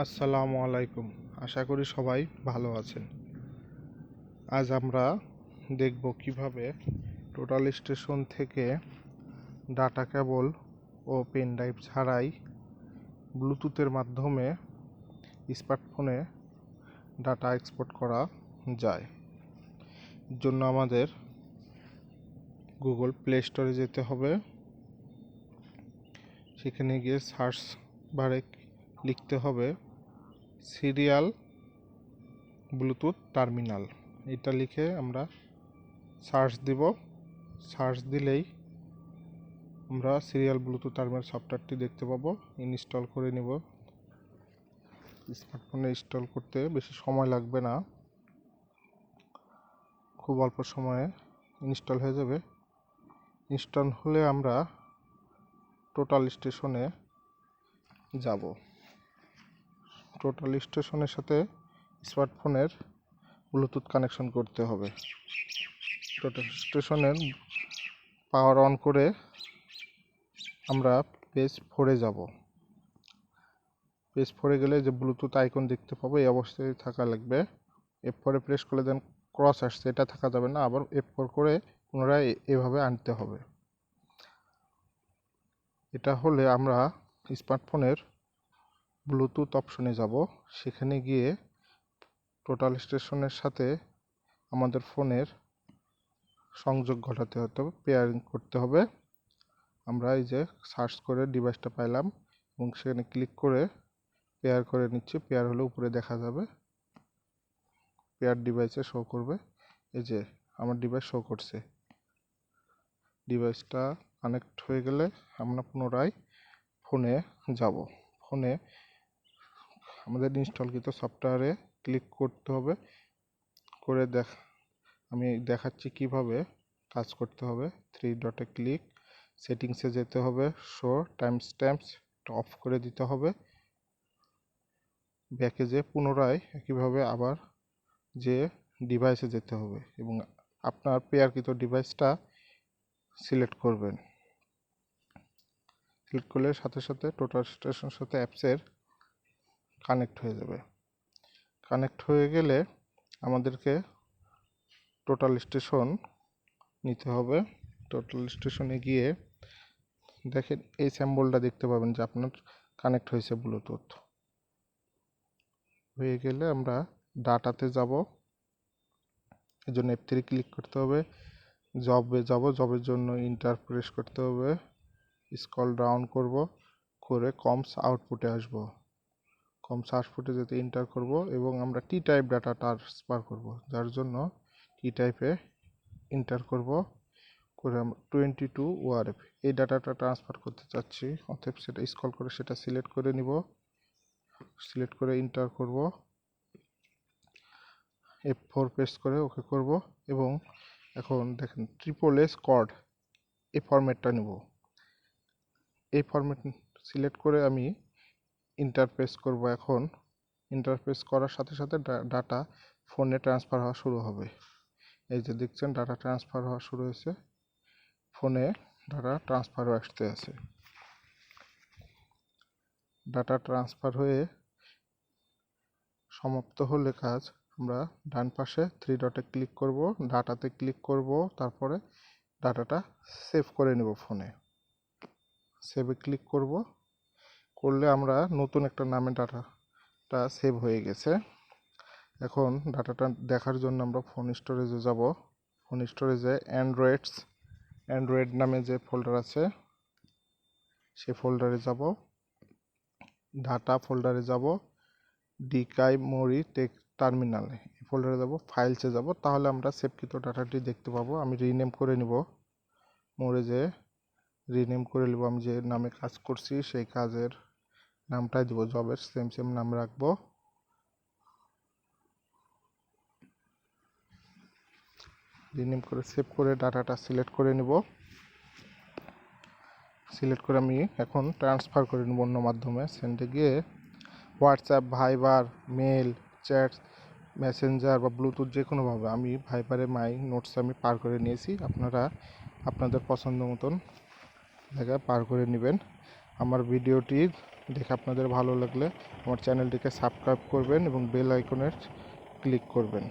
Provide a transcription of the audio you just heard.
আসসালামু আলাইকুম। আশা করি সবাই ভালো আছেন। আজ আমরা দেখব কীভাবে টোটাল স্টেশন থেকে ডাটা কেবল ও পেন ড্রাইভ ছাড়াই ব্লুটুথের মাধ্যমে স্মার্টফোনে ডাটা এক্সপোর্ট করা যায়। জন্য আমাদের গুগল প্লে স্টোরে যেতে হবে। সেখানে গিয়ে সার্চ বারে লিখতে হবে সিরিয়াল ব্লুটুথ টার্মিনাল। এটা লিখে আমরা সার্চ দিব। সার্চ দিলেই আমরা সিরিয়াল ব্লুটুথ টার্মিনাল সফটওয়্যারটি দেখতে পাবো। ইনস্টল করে নিব। স্মার্টফোনে ইনস্টল করতে বেশি সময় লাগবে না। খুব অল্প সময়ে ইনস্টল হয়ে যাবে। ইনস্টল হলে আমরা টোটাল স্টেশনে যাব। টোটাল স্টেশনের সাথে স্মার্টফোনের ব্লুটুথ কানেকশন করতে হবে। টোটাল স্টেশনের পাওয়ার অন করে আমরা পেজ ফোরে যাব। পেজ ফোরে গেলে যে ব্লুটুথ আইকন দেখতে পাবো, এই অবস্থায় থাকা লাগবে। এফ ফোরে প্রেস করলে দেন ক্রস আসছে, এটা থাকা যাবে না, আবার এফ ফোর করে পুনরায় এভাবে আনতে হবে। এটা হলে আমরা স্মার্টফোনের ব্লুটুথ অপশনে যাব। সেখানে গিয়ে টোটাল স্টেশনের সাথে আমাদের ফোনের সংযোগ ঘটাতে হতে পেয়ারিং করতে হবে। আমরা এই যে সার্চ করে ডিভাইসটা পাইলাম এবং সেখানে ক্লিক করে পেয়ার করে নিচ্ছি। পেয়ার হলে উপরে দেখা যাবে। পেয়ার ডিভাইসে শো করবে। এই যে আমার ডিভাইস শো করছে। ডিভাইসটা কানেক্ট হয়ে গেলে আমরা পুনরায় ফোনে যাব। ফোনে আমাদের ইনস্টলকৃত সফটওয়্যারে ক্লিক করতে হবে। করে দেখ, আমি দেখাচ্ছি কীভাবে কাজ করতে হবে। থ্রি ডটে ক্লিক সেটিংসে যেতে হবে শো টাইম স্ট্যাম্পস অফ করে দিতে হবে। ব্যাকে যে পুনরায় একইভাবে আবার যে ডিভাইসে যেতে হবে এবং আপনার পেয়ারকৃত ডিভাইসটা সিলেক্ট করবেন। সিলেক্ট করলে সাথে সাথে টোটাল স্টেশনের সাথে অ্যাপসের কানেক্ট হয়ে যাবে। কানেক্ট হয়ে গেলে আমাদেরকে টোটাল স্টেশন নিতে হবে। টোটাল স্টেশনে গিয়ে দেখেন এই স্যাম্বলটা দেখতে পাবেন যে আপনার কানেক্ট হয়েছে ব্লুটুথ হয়ে গেলে আমরা ডাটাতে যাব। এর জন্য এফ থ্রি ক্লিক করতে হবে। জবে যাব। জবের জন্য ইন্টার প্রেস করতে হবে। স্কল ডাউন করব। করে কমস আউটপুটে আসব। কমস আউটপুটে যেতে ইন্টার করব এবং আমরা টি টাইপ ডাটা ট্রান্সফার করব। যার জন্য টি টাইপে ইন্টার করব। করে আমরা টোয়েন্টি টু ওআরএফ এই ডাটাটা ট্রান্সফার করতে চাচ্ছি। অতএব সেটা স্কল করে সেটা সিলেক্ট করে নিব। সিলেক্ট করে ইন্টার করব। এফ ফোর প্রেস করে ওকে করব এবং এখন দেখেন ট্রিপল এস কর্ড এই ফরম্যাটটা নেব। এই ফরম্যাট সিলেক্ট করে আমি ইন্টারপ্রেস করব এখন। ইন্টারপ্রেস করার সাথে সাথে ডাটা ফোনে ট্রান্সফার হওয়া শুরু হবে। এই যে দেখছেন ডাটা ট্রান্সফার হওয়া শুরু হয়েছে। ফোনে ডাটা ট্রান্সফার আসতে আছে। ডাটা ট্রান্সফার হয়ে সমাপ্ত হলে কাজ আমরা ডান পাশে থ্রি ডটে ক্লিক করব ডাটাতে ক্লিক করব, তারপরে ডাটাটা সেভ করে নেব ফোনে সেভে ক্লিক করব। করলে আমরা নতুন একটা নামে ডাটাটা সেভ হয়ে গেছে। এখন ডাটাটা দেখার জন্য আমরা ফোন স্টোরেজে যাব। ফোন স্টোরেজে অ্যান্ড্রয়েডস অ্যান্ড্রয়েড নামে যে ফোল্ডার আছে, সে ফোল্ডারে যাব। ডাটা ফোল্ডারে যাব। ডিকাই মরি টেক টার্মিনালে এই ফোল্ডারে যাব। ফাইলসে যাব। তাহলে আমরা সেভকৃত ডাটাটি দেখতে পাবো। আমি রিনেম করে নিব। মোরে যে রিনেম করে নেব। আমি যে নামে কাজ করছি, সেই কাজের নামটাই দেবো, জবের সেম সেম নাম রাখব। রিনেম করে সেভ করে ডাটাটা সিলেক্ট করে নিব। সিলেক্ট করে আমি এখন ট্রান্সফার করে নেব অন্য মাধ্যমে। সেন্ডে গিয়ে WhatsApp Viber mail chat Messenger বা ব্লুটুথ যে কোনোভাবে আমি ভাইবারে মাই নোটস আমি পার করে নিয়েছি। আপনারা আপনাদের পছন্দ মতন জায়গায় পার করে নেবেন। আমার ভিডিওটি দেখে আপনাদের ভালো লাগলে আমার চ্যানেলটিকে সাবস্ক্রাইব করবেন এবং বেল আইকনের ক্লিক করবেন।